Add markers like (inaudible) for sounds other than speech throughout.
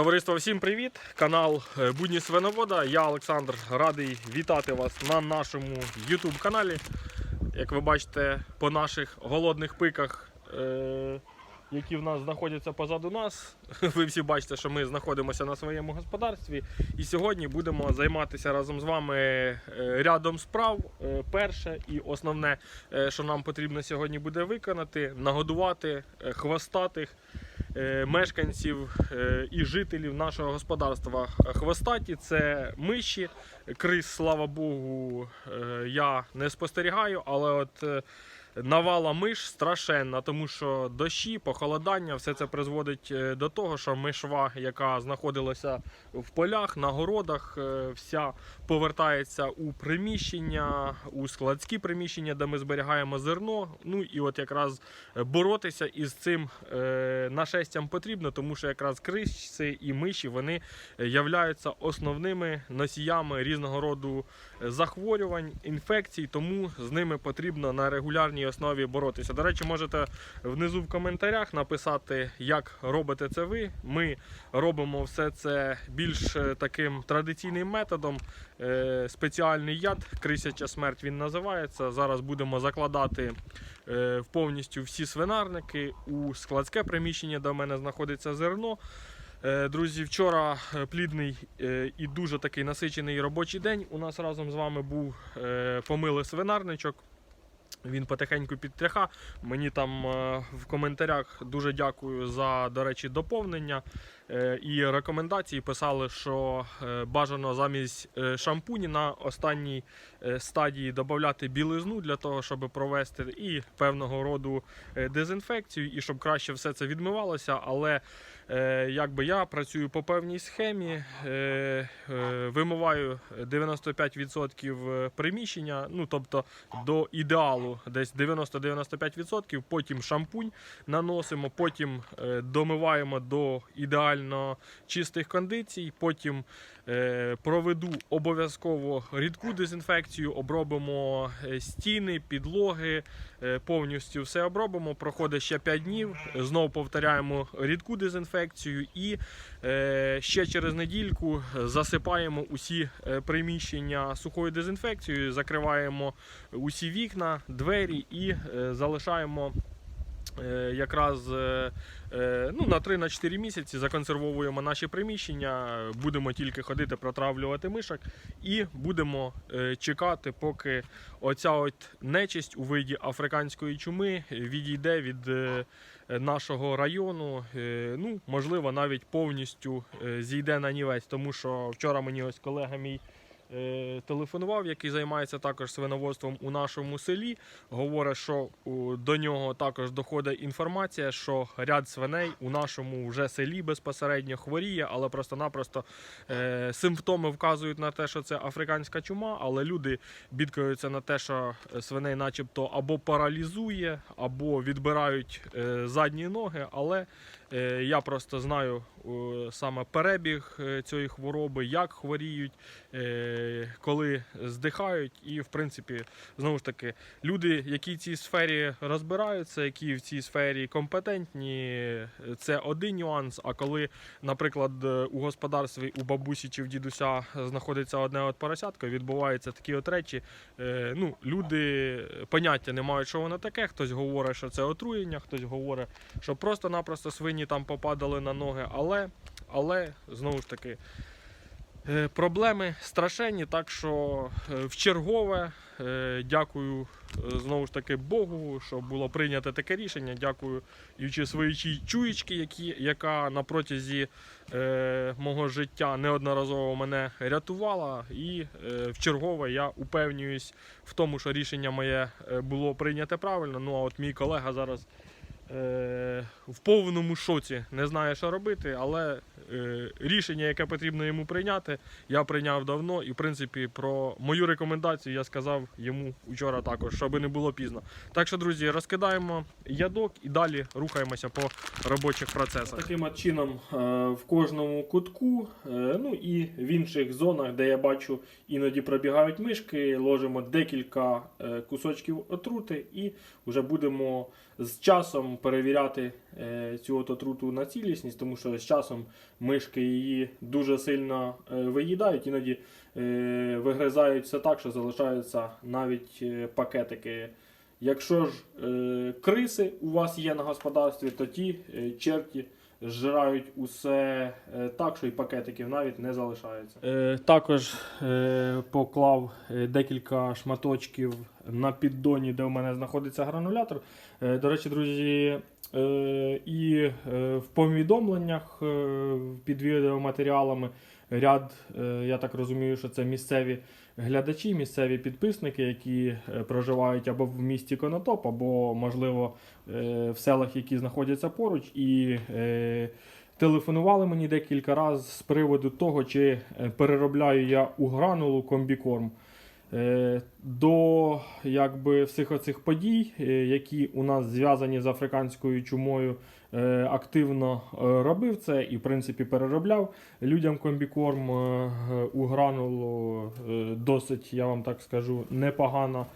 Товариство, всім привіт! Канал е, Будні Свиновода. Я Олександр радий вітати вас на нашому YouTube каналі. Як ви бачите, по наших голодних пиках, е, які в нас знаходяться позаду нас, (laughs) ви всі бачите, що ми знаходимося на своєму господарстві. І сьогодні будемо займатися разом з вами е, рядом справ. Перше і основне, що нам потрібно сьогодні буде виконати, нагодувати хвостатих мешканців е, і жителів нашого господарства. Хвостаті це миші, крис, слава Богу, е, я не спостерігаю, але от е, навала миш страшенна, тому що дощі, похолодання, все це призводить е, до того, що мишва, яка знаходилася в полях, на городах, е, вся повертається у приміщення, у складські приміщення, де ми зберігаємо зерно. Ну і от якраз боротися із цим е, нашестям потрібно, тому що якраз криси і миші вони являються основними носіями різного роду захворювань, інфекцій, тому з ними потрібно на регулярній основі боротися. До речі, можете внизу в коментарях написати, як робите це ви. Ми робимо все це більш е, таким традиційним методом. Е, Спеціальний яд, крисяча смерть він називається. Зараз будемо закладати е, повністю всі свинарники у складське приміщення, де в мене знаходиться зерно. Е, Друзі, вчора е, плідний е, і дуже такий насичений робочий день. У нас разом з вами був помили свинарничок. Він потихеньку підтряха. Мені там в коментарях дуже дякую за, до речі, доповнення і рекомендації. Писали, що бажано замість шампуні на останній стадії додати білизну для того, щоб провести і певного роду дезінфекцію, і щоб краще все це відмивалося. Але якби я працюю по певній схемі, е, е, вимиваю 95% приміщення, ну тобто до ідеалу десь 90-95%, потім шампунь наносимо, потім е, домиваємо до ідеально чистих кондицій, потім е, проведу обов'язково рідку дезінфекцію, обробимо е, стіни, підлоги, е, повністю все обробимо. Проходить ще 5 днів. Знову повторяємо рідку дезінфекцію і е, ще через недільку засипаємо усі е, приміщення сухою дезінфекцією, закриваємо усі вікна, двері і е, залишаємо. Е, Якраз е, е, ну, на 3-4 місяці законсервовуємо наші приміщення, будемо тільки ходити протравлювати мишок і будемо чекати, поки оця от нечисть у виді африканської чуми відійде від нашого району. Ну, можливо, навіть повністю зійде на нівець, тому що вчора мені ось колега мій. Е, Телефонував, який займається також свиноводством у нашому селі. Говорить, що до нього також доходить інформація, що ряд свиней у нашому вже селі безпосередньо хворіє, але просто-напросто е, симптоми вказують на те, що це африканська чума, але люди бідкаються на те, що свиней, начебто, або паралізує, або відбирають е, задні ноги. Але я просто знаю е, саме перебіг е, цієї хвороби, як хворіють, е, коли здихають, і в принципі, знову ж таки, люди, які в цій сфері розбираються, які в цій сфері компетентні, це один нюанс. А коли, наприклад, е, у господарстві у бабусі чи в дідуся знаходиться одне от поросятко, відбуваються такі от речі. е, Ну, люди поняття не мають, що воно таке. Хтось говорить, що це отруєння, хтось говорить, що просто-напросто свині там попадали на ноги, але, але знову ж таки. Е, Проблеми страшенні, так що е, в чергове е, дякую знову ж таки Богу, що було прийнято таке рішення. Дякую ючи своїй чуєчки, які, яка на протязі е, мого життя неодноразово мене рятувала. І е, в чергове я упевнююсь в тому, що рішення моє було прийняте правильно. Ну а от мій колега зараз. Е, В повному шоці не знає, що робити, але е, рішення, яке потрібно йому прийняти, я прийняв давно. І в принципі про мою рекомендацію я сказав йому вчора також, щоб не було пізно. Так що, друзі, розкидаємо ядок і далі рухаємося по робочих процесах. Таким чином е, в кожному кутку, ну і в інших зонах, де я бачу іноді пробігають мишки, ложимо декілька кусочків отрути і вже будемо з часом перевіряти е, цю от отруту на цілісність, тому що з часом мишки її дуже сильно е, виїдають, іноді е, вигризають так, що залишаються навіть пакетики. Якщо ж криси у вас є на господарстві, то ті черті зжирають усе е, так, що і пакетиків навіть не залишається. Е, також е, поклав декілька шматочків на піддоні, де у мене знаходиться гранулятор. До речі, друзі, і в повідомленнях під відеоматеріалами ряд, е, я так розумію, що це місцеві глядачі, місцеві підписники, які е, проживають або в місті Конотоп, або, можливо, е, в селах, які знаходяться поруч, і телефонували мені декілька разів з приводу того, чи переробляю я у гранулу комбікорм. До якби, всіх оцих подій, які у нас зв'язані з африканською чумою, активно е, робив це і, в принципі, переробляв людям комбікорм е, у гранулу е, досить, я вам так скажу, непогана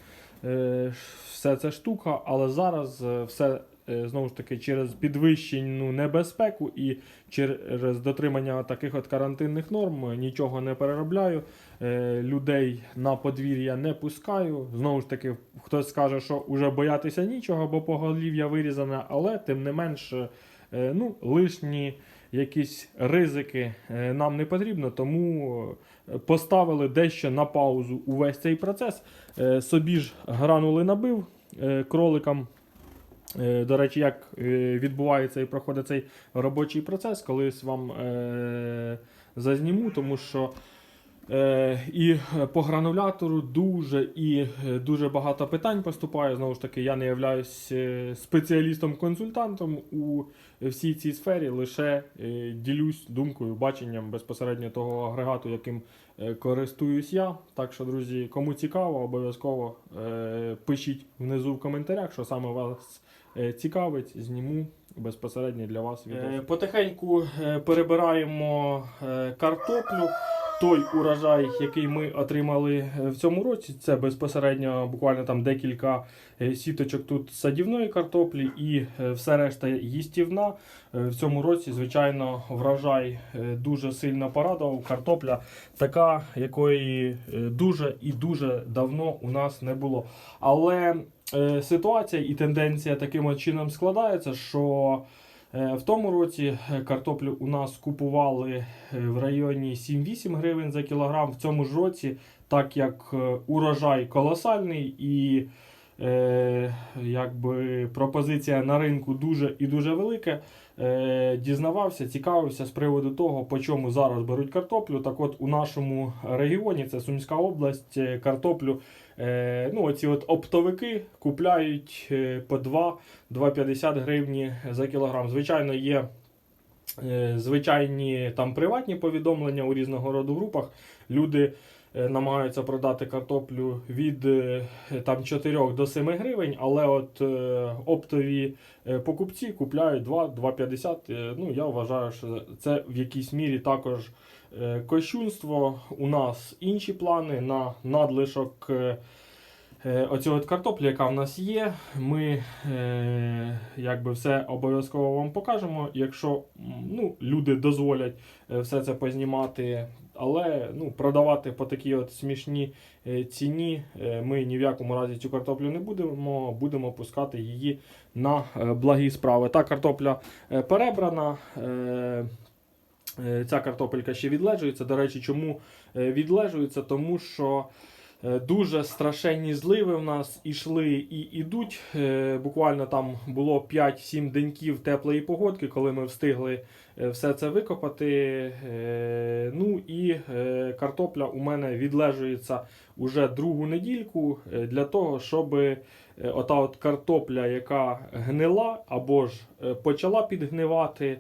е, все це штука, але зараз е, все е, знову ж таки через підвищену небезпеку і через дотримання таких от карантинних норм е, нічого не переробляю. Е, Людей на подвір'я не пускаю. Знову ж таки, хтось скаже, що вже боятися нічого, бо поголів'я вирізане, але тим не менш, е, ну, лишні якісь ризики е, нам не потрібно, тому поставили дещо на паузу увесь цей процес. Собі ж гранули набив кроликам. До речі, як відбувається і проходить цей робочий процес, колись вам зазніму, тому що і по гранулятору дуже і е, дуже багато питань поступає. Знову ж таки, я не являюсь е, спеціалістом-консультантом у всій цій сфері, лише е, ділюсь думкою, баченням безпосередньо того агрегату, яким е, користуюсь я. Так що, друзі, кому цікаво, обов'язково е, пишіть внизу в коментарях, що саме вас е, цікавить, зніму безпосередньо для вас відео. Е, потихеньку е, перебираємо е, картоплю. Той урожай, який ми отримали е, в цьому році, це безпосередньо буквально там декілька е, сіточок тут садівної картоплі і е, все решта їстівна. В цьому році, звичайно, врожай дуже сильно порадував. Картопля така, якої дуже і дуже давно у нас не було. Але ситуація і тенденція таким чином складається, що в тому році е, картоплю у нас купували е, в районі 7-8 гривень за кілограм. В цьому ж році, так як е, урожай колосальний і е, якби пропозиція на ринку дуже і дуже велика. Е, дізнавався, цікавився з приводу того, по чому зараз беруть картоплю. Так от у нашому регіоні, це Сумська область, е, картоплю, е, ну оці от оптовики купляють е, по 2-2,50 гривні за кілограм. Звичайно, є е, звичайні там приватні повідомлення у різного роду групах. Люди намагаються продати картоплю від е, там 4 до 7 гривень, але от е, оптові е, покупці купляють 2-2,50. Е, Ну, я вважаю, що це в якійсь мірі також е, кощунство. У нас інші плани на надлишок. е, Е, от картоплю, яка в нас є, ми е, якби все обов'язково вам покажемо. Якщо ну, люди дозволять е, все це познімати, але ну, продавати по такій от смішній е, ціні е, ми ні в якому разі цю картоплю не будемо, будемо пускати її на е, благі справи. Та картопля перебрана. Ця картопелька ще відлежується. До речі, чому відлежується? Тому що Дуже страшенні зливи в нас ішли і ідуть. Е, Буквально там було 5-7 деньків теплої погодки, коли ми встигли все це викопати. Картопля у мене відлежується уже другу недільку е, для того, щоб е, ота от картопля, яка гнила або ж е, почала підгнивати.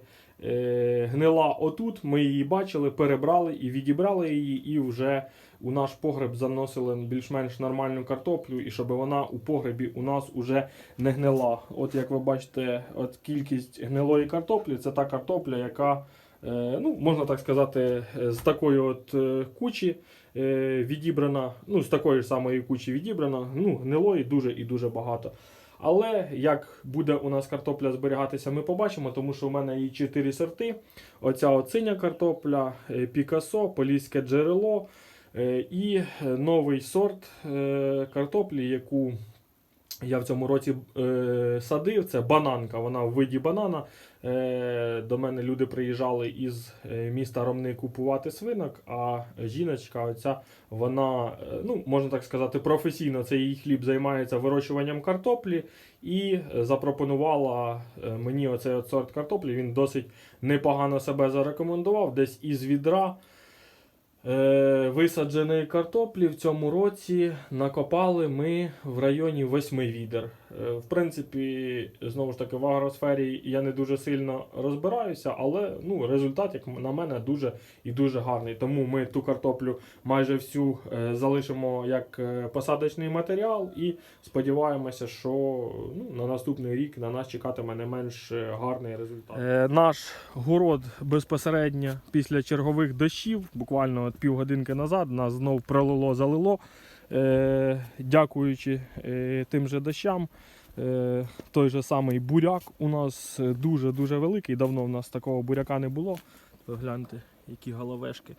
Гнила отут, ми її бачили, перебрали і відібрали її, і вже у наш погреб заносили більш-менш нормальну картоплю, і щоб вона у погребі у нас уже не гнила. От як ви бачите, от кількість гнилої картоплі це та картопля, яка, ну, можна так сказати, е, з такої от е, кучі е, відібрана, ну, з такої ж самої кучі відібрана, ну, гнилої дуже і дуже багато. Але як буде у нас картопля зберігатися, ми побачимо, тому що у мене є 4 сорти. Оця от синя картопля, е, Пікасо, Поліське джерело е, і е, новий сорт е, картоплі, яку я в цьому році е, садив. Це бананка, вона в виді банана. Е, до мене люди приїжджали із е, міста Ромни купувати свинок, а жіночка, оця, вона, е, ну, можна так сказати, професійно це її хліб займається вирощуванням картоплі і запропонувала е, мені оцей от сорт картоплі. Він досить непогано себе зарекомендував. Десь із відра висадженої картоплі в цьому році накопали ми в районі 8 відер. Е, в принципі, знову ж таки, в агросфері я не дуже сильно розбираюся, але ну, результат, як на мене, дуже і дуже гарний. Тому ми ту картоплю майже всю е, залишимо як е, посадочний матеріал і сподіваємося, що ну, на наступний рік на нас чекатиме не менш е, гарний результат. Е, наш город безпосередньо після чергових дощів, буквально півгодинки назад, нас знов пролило, залило. Е, дякуючи е, тим же дощам. Е, той же самий буряк у нас дуже-дуже великий. Давно в нас такого буряка не було. Ви Гляньте, які головешки.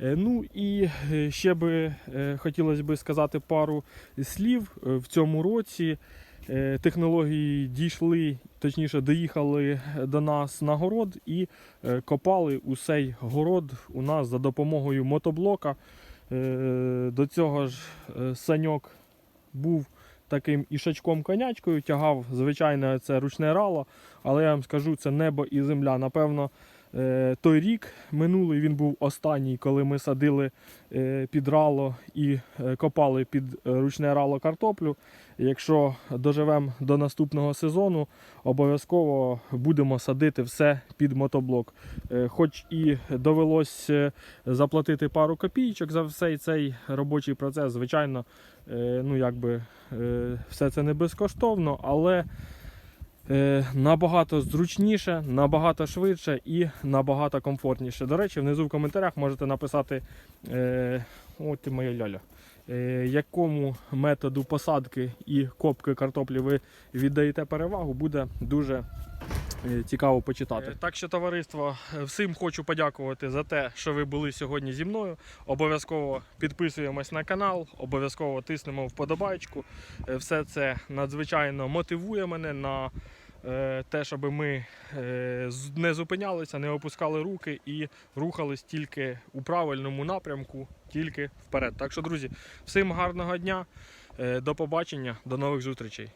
Е, Ну і е, ще би е, хотілося би сказати пару слів. В цьому році технології дійшли, точніше, доїхали до нас на город і е, копали усей город у нас за допомогою мотоблока. Е, До цього ж е, саньок був таким ішачком конячкою, тягав звичайне це ручне рало, але я вам скажу, це небо і земля. Напевно, е, той рік минулий він був останній, коли ми садили е, під рало і е, копали під е, ручне рало картоплю. Якщо доживемо до наступного сезону, обов'язково будемо садити все під мотоблок. Е, Хоч і довелось е, заплатити пару копійочок за всей цей робочий процес, звичайно, е, ну якби е, все це не безкоштовно, але е, набагато зручніше, набагато швидше і набагато комфортніше. До речі, внизу в коментарях можете написати, е, от ти моя ляля. е, Якому методу посадки і копки картоплі ви віддаєте перевагу, буде дуже е, цікаво почитати. Так що, товариство, е, всім хочу подякувати за те, що ви були сьогодні зі мною. Обов'язково підписуємось на канал, обов'язково тиснемо вподобайку. Е, Все це надзвичайно мотивує мене на е, те, щоб ми е, не зупинялися, не опускали руки і рухались тільки у правильному напрямку, тільки вперед. Так що, друзі, всім гарного дня, е, до побачення, до нових зустрічей.